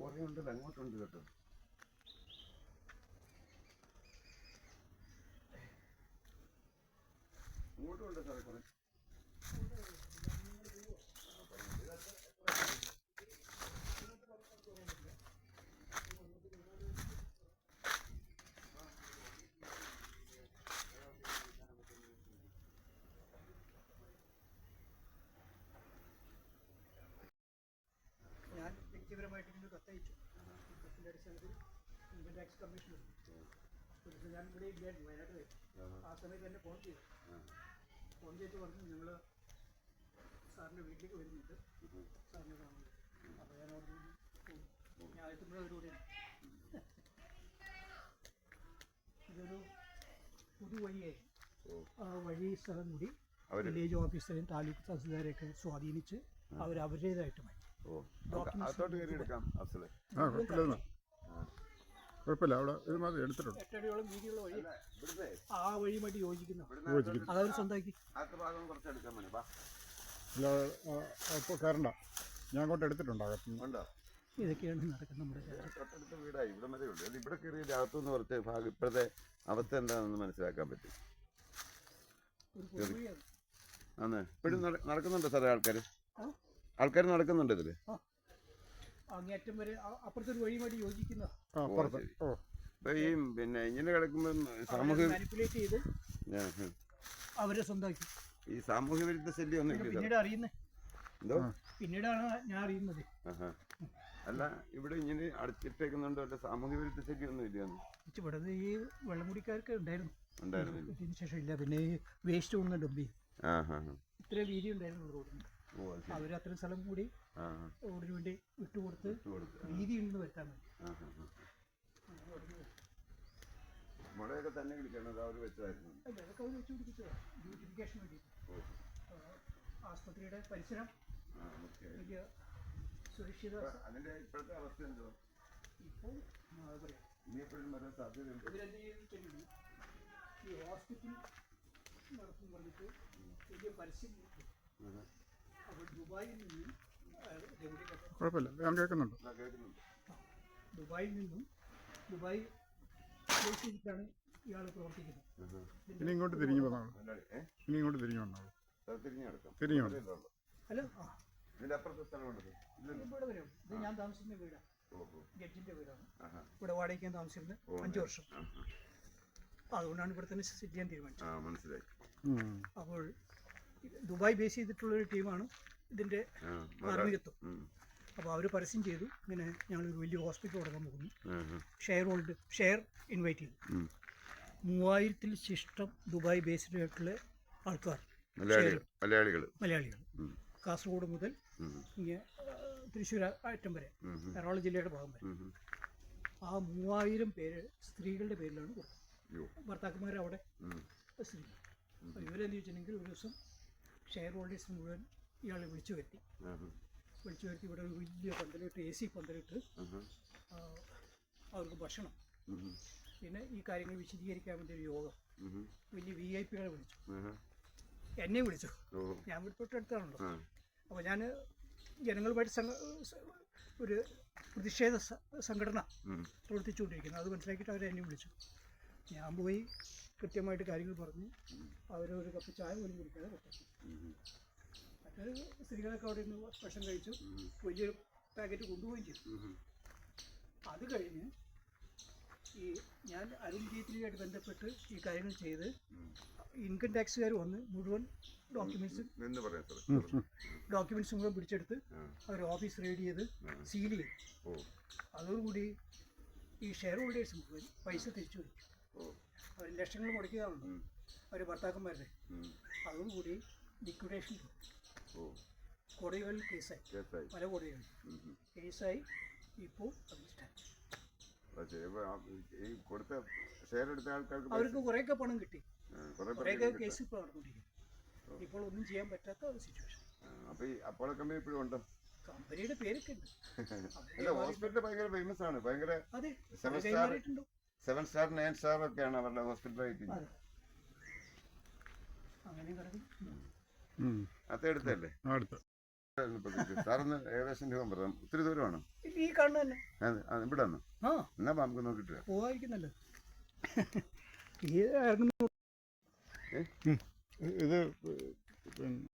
കുറേ ഉണ്ട് അങ്ങോട്ടുണ്ട് കേട്ടോ. അങ്ങോട്ടും ഉണ്ട് സാറേ കുറേ. ഞാൻ വ്യക്തിപരമായിട്ട് ഇതിന് കത്തയച്ചു. കത്തിന്റെ അടിസ്ഥാനത്തിൽ ഇൻകം ടാക്സ് കമ്മീഷൻ കൊടുത്തു ഞാൻ ഇവിടെ ഇല്ലായിരുന്നു വയനാട്ടിൽ ആ സമയത്ത് എന്നെ ഫോൺ ചെയ്തു. ഫോൺ ചെയ്ത് പറഞ്ഞു ഞങ്ങൾ സാറിന്റെ വീട്ടിലേക്ക് വരുന്നുണ്ട്. സാറിനെ കാണുന്നത് അപ്പോൾ ഞാൻ പോയി. ഞാൻ എത്തുമ്പോഴും അവരോടെയാണ് ഇതൊരു പുതുവഴിയായി ആ വഴി സ്ഥലം കൂടി വില്ലേജ് ഓഫീസറെയും താലൂക്ക് തഹസിൽദാരെയൊക്കെ സ്വാധീനിച്ച് അവർ മാറ്റി. ഓ നമുക്ക് അകത്തോട്ട് കയറി എടുക്കാം അസൽ ആ കുഴപ്പമില്ല കുഴപ്പമില്ല അവിടെ ഇത് മാത്രം എടുത്തിട്ടുണ്ട്. എട്ടടിയോളം വീതിയുള്ള വഴി ഇവിടുത്തെ ആ വഴിയുമായിട്ട് യോജിക്കുന്ന. ഇവിടുന്ന് യോജിക്കുന്നു. അതവർ സ്വന്തമാക്കി അകത്ത് ഭാഗം കുറച്ച് എടുക്കാൻ വേണ്ടി വാ. അല്ല അപ്പോൾ കയറണ്ട. ഞാൻ അങ്ങോട്ട് എടുത്തിട്ടുണ്ട് അകത്തുനിന്ന് ഉണ്ടോ? ഇതൊക്കെയാണ് നടക്കുന്നത് നമ്മുടെ ചാനൽ തൊട്ടടുത്ത വീടായി ഇവിടെ വരെ ഉണ്ട് അത് ഇവിടെ കയറിയ അകത്തുനിന്ന് കുറച്ച് ഭാഗം ഇപ്പോഴത്തെ അവസ്ഥ എന്താണെന്ന് മനസ്സിലാക്കാൻ പറ്റും. ഒരു പൊതുവഴിയാണ് ഇപ്പോഴും നട- നടക്കുന്നുണ്ടോ സാറേ ആൾക്കാർ ആ? ആൾക്കാർ നടക്കുന്നുണ്ട് ഇതിൽ. അങ്ങേറ്റം വരെ അപ്പുറത്തെ ഒരു വഴിയുമായിട്ട് യോജിക്കുന്ന ഈ പിന്നെ ഇങ്ങനെ കിടക്കുമ്പോൾ സാമൂഹ്യ മാനിപ്പുലേറ്റ് ചെയ്ത്. അവരെ സ്വന്തമാക്കി. ഈ സാമൂഹ്യ വിരുദ്ധ ശല്യം ഒന്നും പിന്നീട് എന്തോ? പിന്നീടാണ് ഞാൻ അറിയുന്നത്. അല്ല ഇവിടെ ഇങ്ങനെ അടച്ചിട്ടേക്കുന്നുണ്ടോ അല്ല സാമൂഹ്യ വിരുദ്ധ ശല്യം ഒന്നും ഇല്ല ഇവിടെ ഈ വെള്ളമുടിക്കാർക്ക് ഉണ്ടായിരുന്നു. ഉണ്ടായിരുന്നു. ശേഷം ഇല്ല. പിന്നെ ഈ വേസ്റ്റ് ഒന്ന് ഡംപ് ചെയ്യും ഹാ. വീതി ഉണ്ടായിരുന്നു റോഡിന്. അവർ അത്രയും സ്ഥലം കൂടി റോഡിന് വേണ്ടി വിട്ടുകൊടുത്ത്. വീതി ഉണ്ടെന്ന് വരുത്താൻ വേണ്ടി. മുളയൊക്കെ തന്നെ കിളിക്കണം അത് അവർ വെച്ചതായിരുന്നു? അല്ല, അതൊക്കെ അവർ വെച്ച് പിടിപ്പിച്ചതാണ് ബ്യൂട്ടിഫിക്കേഷൻ വേണ്ടി ആസ്പത്രിയുടെ പരിസരം വലിയ സുരക്ഷിത അതിന്റെ ഇപ്പോഴത്തെ അവസ്ഥ എന്തോ? ഇപ്പോൾ ഇനിയെപ്പോഴും വരാൻ സാധ്യതയുണ്ട്? ഈ ഹോസ്പിറ്റൽ നടത്തും പറഞ്ഞിട്ട് വലിയ പരസ്യം ദുബായിൽ നിന്നും കുഴപ്പമില്ല ഞാൻ കേൾക്കുന്നുണ്ട്. ദുബായിൽ നിന്നും ദുബായ് ചെയ്തിട്ടാണ് ഇയാൾ പ്രവർത്തിക്കുന്നത്. ഇനി ഇങ്ങോട്ട് തിരിഞ്ഞു വന്നോളൂ. ഇനി ഇങ്ങോട്ട് തിരിഞ്ഞു വന്നോളൂ. തിരിഞ്ഞ് ഹലോ? ഇതിന്റെ അപ്പുറത്തെ സ്ഥലമുണ്ട് ഇവിടെ വരും ഇത് ഞാൻ താമസിക്കുന്ന വീടാണ്. ജഡ്ജിന്റെ വീടാണ്. ഇവിടെ വാടകയ്ക്കാൻ താമസിക്കുന്നത്. അഞ്ചു വർഷം. അതുകൊണ്ടാണ് ഇവിടെ തന്നെ സെറ്റ് ചെയ്യാൻ തീരുമാനിച്ചത്. ആ മനസ്സിലായി. അപ്പോൾ ദുബായ് ബേസ് ചെയ്തിട്ടുള്ള ഒരു ടീമാണ് ഇതിന്റെ അപ്പൊ അവർ അപ്പോൾ അവർ പരസ്യം ചെയ്തു. ഇങ്ങനെ ഒരു വലിയ ഹോസ്പിറ്റൽ തുടങ്ങാൻ പോകുന്നു. ഷെയർ ഹോൾഡ് ഷെയർ ഇൻവൈറ്റ് ചെയ്തു. മൂവായിരത്തിൽ ശിഷ്ടം ദുബായ് ബേസ്ഡ് ആയിട്ടുള്ള ആൾക്കാർ മലയാളികൾ. മലയാളികൾ. കാസർഗോഡ് മുതൽ തൃശ്ശൂർ അറ്റം വരെ. എറണാകുളം ജില്ലയുടെ ഭാഗം വരെ. ആ മൂവായിരം പേര് സ്ത്രീകളുടെ പേരിലാണ് കൊടുക്കുന്നത് യോ. ഭർത്താക്കന്മാർ അവിടെ ഉം. സ്ത്രീ അപ്പോൾ ഇവരെന്ത് ചോദിച്ചിട്ടുണ്ടെങ്കിൽ ഒരു ദിവസം ഷെയർ ഹോൾഡേഴ്സ് മുഴുവൻ ഇയാളെ വിളിച്ചു വരുത്തി. വിളിച്ചു വരുത്തി ഇവിടെ ഒരു വലിയ പന്തലിട്ട് എ സി പന്തലിട്ട്. അവർക്ക് ഭക്ഷണം. പിന്നെ ഈ കാര്യങ്ങൾ വിശദീകരിക്കാൻ വേണ്ടി ഒരു യോഗം. വലിയ വി ഐ പികളെ വിളിച്ചു. എന്നെ വിളിച്ചു. ഞാൻ തൊട്ടടുത്താണല്ലോ അപ്പോൾ ഞാൻ ജനങ്ങളുമായിട്ട് സംഘ ഒരു പ്രതിഷേധ സംഘടന പ്രവർത്തിച്ചുകൊണ്ടിരിക്കുന്നു. പ്രവർത്തിച്ചുകൊണ്ടിരിക്കുന്നത് അത് മനസ്സിലാക്കിയിട്ട് അവർ എന്നെ വിളിച്ചു. ഞാൻ പോയി കൃത്യമായിട്ട് കാര്യങ്ങൾ പറഞ്ഞു. അവരൊരു കപ്പ് ചായ പോലും കുടിക്കാതെ പുറത്തു ഉം. മറ്റൊരു സ്ത്രീകളൊക്കെ അവിടെ നിന്ന് ഭക്ഷണം കഴിച്ചു വലിയൊരു പാക്കറ്റ് കൊണ്ടുപോയി ചെയ്തു. അത് കഴിഞ്ഞ് ഈ ഞാൻ അരുൺ ജെയ്റ്റ്ലിയുമായിട്ട് ബന്ധപ്പെട്ട് ഈ കാര്യങ്ങൾ ചെയ്ത് ഇൻകം ടാക്സുകാർ വന്ന് മുഴുവൻ ഡോക്യുമെന്റ്സും ഡോക്യുമെന്റ്സും കൂടെ പിടിച്ചെടുത്ത് അവർ ഓഫീസ് റെയ്ഡ് ചെയ്ത് സീൽ ചെയ്തു. അതോടുകൂടി ഈ ഷെയർ ഹോൾഡേഴ്സ് മുഴുവൻ പൈസ തിരിച്ചു വയ്ക്കും അവർ ലക്ഷങ്ങൾ മുടക്കിയതാണല്ലോ. അവർ ഭർത്താക്കന്മാരുടെ. അതോടുകൂടി ലിക്വിഡേഷൻ ഓ. കോടതികളിൽ കേസായി പല. ഉം. കേസായി ഇപ്പോൾ ഈ കൊടുത്ത ഷെയർ എടുത്ത ആൾക്കാർക്ക് അവർക്ക് കുറേയൊക്കെ പണം കിട്ടി. കുറേയൊക്കെ കേസ് ഇപ്പോൾ നടന്നുകൊണ്ടിരിക്കും ഇപ്പോൾ ഒന്നും ചെയ്യാൻ പറ്റാത്ത സിറ്റുവേഷൻ അപ്പോൾ അപ്പൊ ഈ അപ്പോളോ കമ്പനി ഇപ്പോഴും ഉണ്ടോ? കമ്പനിയുടെ പേരൊക്കെ ഉണ്ട്. അല്ല ഹോസ്പിറ്റൽ ഭയങ്കര ഫേമസ് ആണ്. ഭയങ്കര star. കൈമാറിയിട്ടുണ്ടോ. സെവൻ സ്റ്റാർ നയൻ സ്റ്റാർ ഒക്കെയാണ് അവരുടെ ഹോസ്പിറ്റൽ റേറ്റിംഗ് അതെ. അങ്ങനെയും അത് എടുത്തല്ലേ? സാറൊന്ന് ഏകദേശം രൂപം പറയാം. ഒത്തിരി ദൂരമാണ് ഇത് ഈ കാണുന്ന ഇവിടെ എന്നാ നമുക്ക് നോക്കിട്ട്. പോവായിരിക്കുന്നല്ലോ. ഇത് പിന്നെ